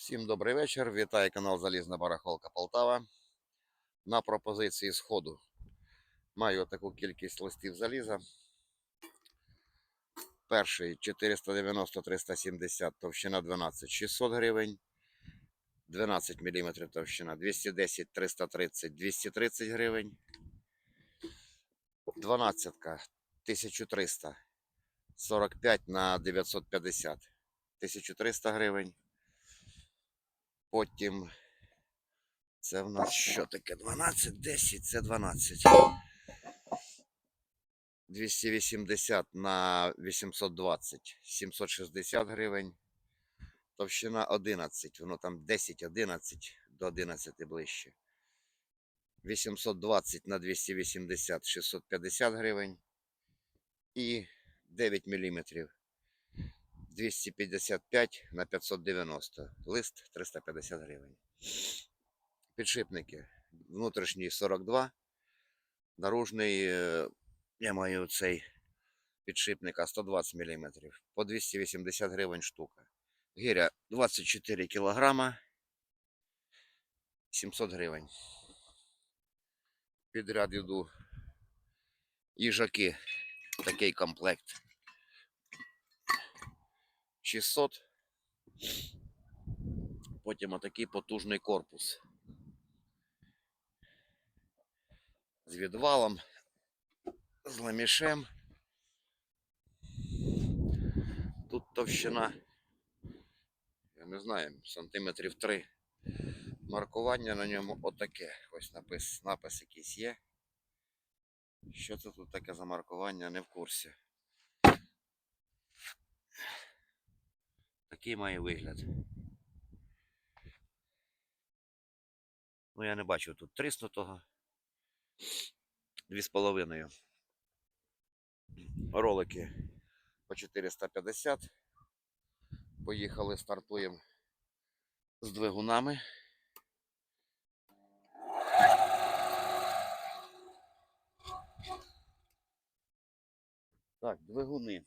Всім добрий вечір. Вітаю канал Залізна Барахолка Полтава. На пропозиції сходу маю таку кількість листів заліза. Перший 490-370, товщина 12 600 гривень. 12 мм товщина 210 330 230 гривень. 12 1300 45 на 950 1300 гривень. Потім це в нас що таке? 12, 10, це 12. 280 на 820, 760 гривень. Товщина 11, воно там 10, 11 до 11 ближче. 820 на 280, 650 гривень. І 9 міліметрів. 255 на 590. Лист 350 гривень. Підшипники. Внутрішній 42. Наружний, е, я маю цей підшипника 120 мм. По 280 гривень штука. Гиря 24 кілограма. 700 гривень. Підряд йду. Їжаки. Такий комплект. 600. Потім отакий потужний корпус. З відвалом, з ламішем. Тут товщина, я не знаю, сантиметрів 3. Маркування на ньому отаке. Ось напис, напис якийсь є. Що це тут таке за маркування, не в курсі. Такий має вигляд. Ну, я не бачу тут тріснутого. Дві з половиною. Ролики по 450. Поїхали, стартуємо з двигунами. Так, двигуни.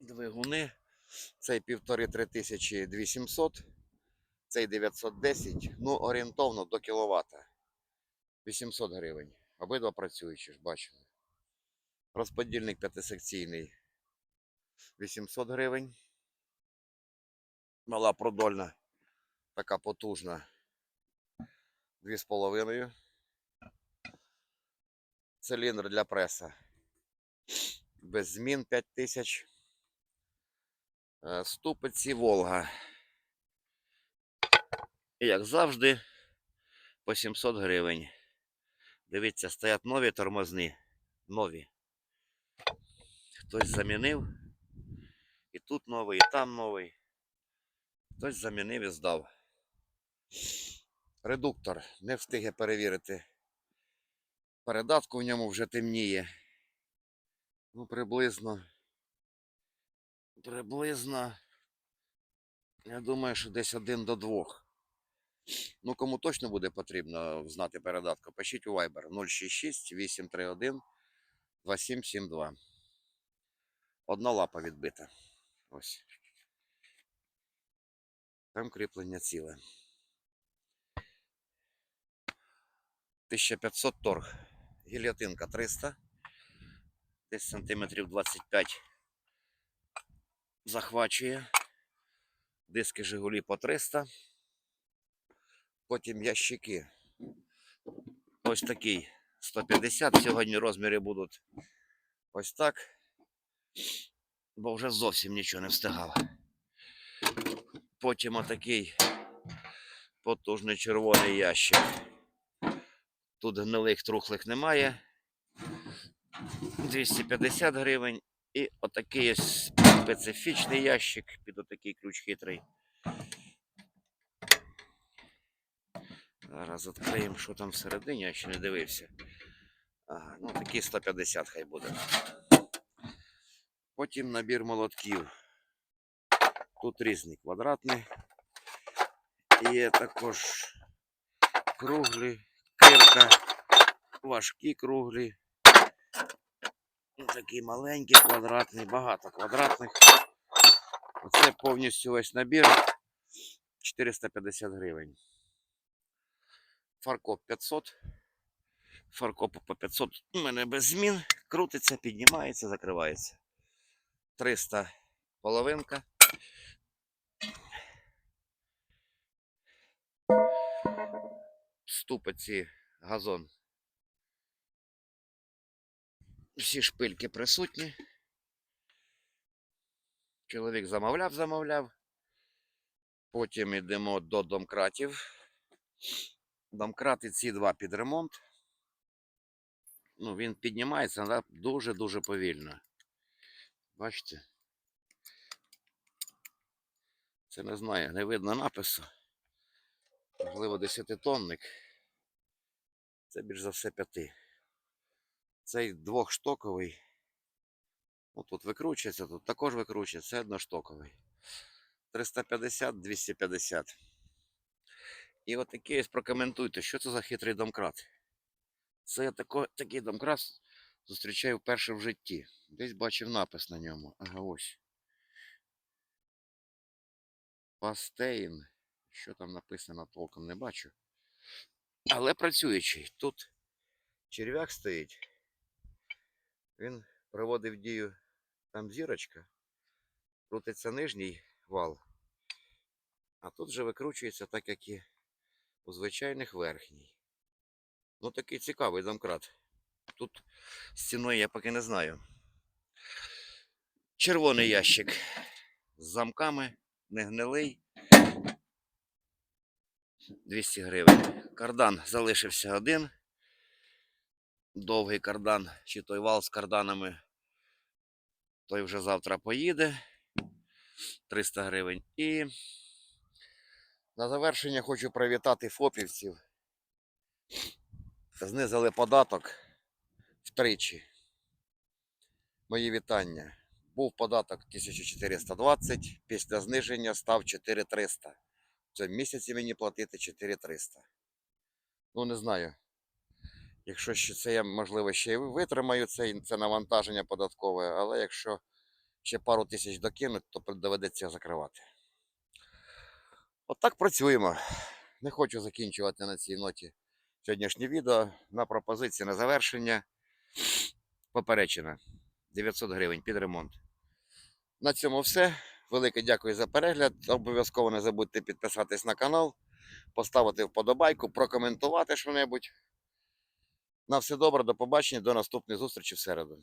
Двигуни. Цей півтори три тисячі 2800, цей 910, ну орієнтовно до кіловата. 800 гривень. Обидва працюючі ж, бачили. Розподільник п'ятисекційний 800 гривень. Мала продольна, така потужна. 2,5. Циліндр для преса. Без змін 5000. Е, Ступиці Волга. І як завжди, по 700 гривень. Дивіться, стоять нові тормозні. Нові. Хтось замінив. І тут новий, і там новий. Хтось замінив і здав. Редуктор. Не встиге перевірити. Передатку в ньому вже темніє. Ну, приблизно Приблизно, я думаю, що десь один до двох. Ну, кому точно буде потрібно знати передатку, пишіть у Viber 066 831 2772. Одна лапа відбита. Ось. Там кріплення ціле. 1500 торг. Гільотинка 300. Десь сантиметрів 25 захвачує. Диски Жигулі по 300. Потім ящики. Ось такий 150. Сьогодні розміри будуть ось так. Бо вже зовсім нічого не встигав. Потім отакий потужний червоний ящик. Тут гнилих трухлих немає. 250 гривень. І отакий ось специфічний ящик під отакий ключ хитрий. Зараз відкриємо, що там всередині, я ще не дивився. Ага, ну такий 150 хай буде. Потім набір молотків. Тут різний квадратний. Є також круглі, кирка, важкі круглі. Ну, Такий маленький, квадратний, багато квадратних. Оце повністю весь набір 450 гривень. Фаркоп 500. Фаркоп по 500 у мене без змін. Крутиться, піднімається, закривається. 300 половинка. Ступиці газон. Всі шпильки присутні. Чоловік замовляв, замовляв. Потім йдемо до домкратів. Домкрати ці два під ремонт. Ну, він піднімається дуже-дуже повільно. Бачите? Це не знаю, не видно напису. Можливо, 10-тонник. Це більш за все п'яти. Цей двохштоковий. Ну, тут викручується, тут також викручується, це одноштоковий. 350-250. І от такий ось прокоментуйте, що це за хитрий домкрат. Це я тако, такий домкрат зустрічаю вперше в житті. Десь бачив напис на ньому. Ага, ось. Пастейн. Що там написано толком не бачу. Але працюючий. Тут черв'як стоїть. Він проводив дію там зірочка. Крутиться нижній вал. А тут вже викручується так, як і у звичайних верхній. Ну такий цікавий домкрат. Тут з ціною я поки не знаю. Червоний ящик з замками, не гнилий. 200 гривень. Кардан залишився один. Довгий кардан, чи той вал з карданами. Той вже завтра поїде. 300 гривень. І на завершення хочу привітати фопівців. Знизили податок втричі. Мої вітання. Був податок 1420, після зниження став 4300. В цьому місяці мені платити 4300. Ну, не знаю. Якщо ще це я, можливо, ще й витримаю це, це навантаження податкове, але якщо ще пару тисяч докинуть, то доведеться закривати. Отак працюємо. Не хочу закінчувати на цій ноті сьогоднішнє відео. На пропозиції на завершення. Поперечина. 900 гривень під ремонт. На цьому все. Велике дякую за перегляд. Обов'язково не забудьте підписатись на канал, поставити вподобайку, прокоментувати що-небудь. На все добре, до побачення, до наступної зустрічі в середу.